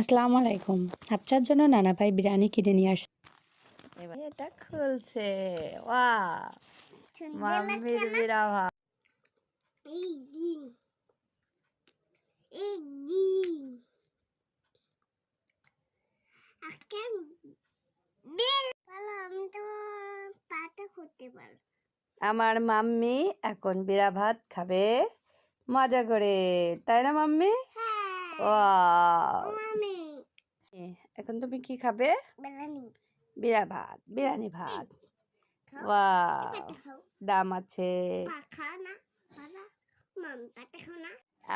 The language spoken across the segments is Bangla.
আসসালামু আলাইকুম হাফচার জন্য নানা ভাই বিরিয়ানি কিনে নিয়ে আসছে। এবার এটা খুলছে। ওয়া মাম্মির বিরাভা এই দিন। এই দিন। আজকে বের ভালো তো পাটা করতে পারো আমার মাম্মি এখন বিরা ভাত খাবে। মজা করে তাই না মাম্মি? হ্যাঁ। মামি এখন তুমি কি খাবে? বিরা ভাত বিরিয়ানি ভাত। দাম আছে।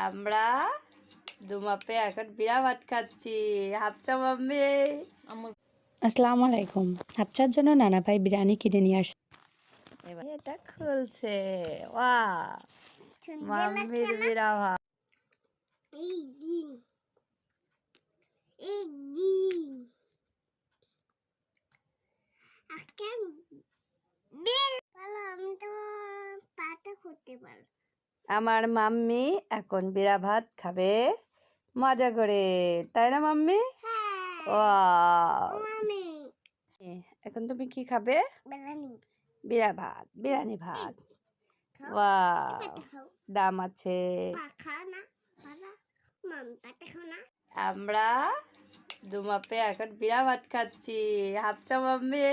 আমরা দুমাপে এখন বিরা ভাত খাচ্ছি। হাফচা মাম্মি। আসসালামু আলাইকুম। হাফচার জন্য নানা ভাই বিরিয়ানি কিনে নিয়ে আসছে এবার এটা খুলছে। ওয়া মাম্মির বিরাভা এই দিন এই দিন আজকে বের ভালো আমি তো পাটা করতে পারো আমার মাম্মি এখন বিরা ভাত খাবে। মজা করে তাই না মাম্মি? হ্যাঁ। এখন তুমি কি খাবে? বেলানি বিরা ভাত বিরিয়ানি ভাত। খাও দাম আছে। আমরা দুমাপে এখন বিরা ভাত খাচ্ছি। হাফচা মাম্মি।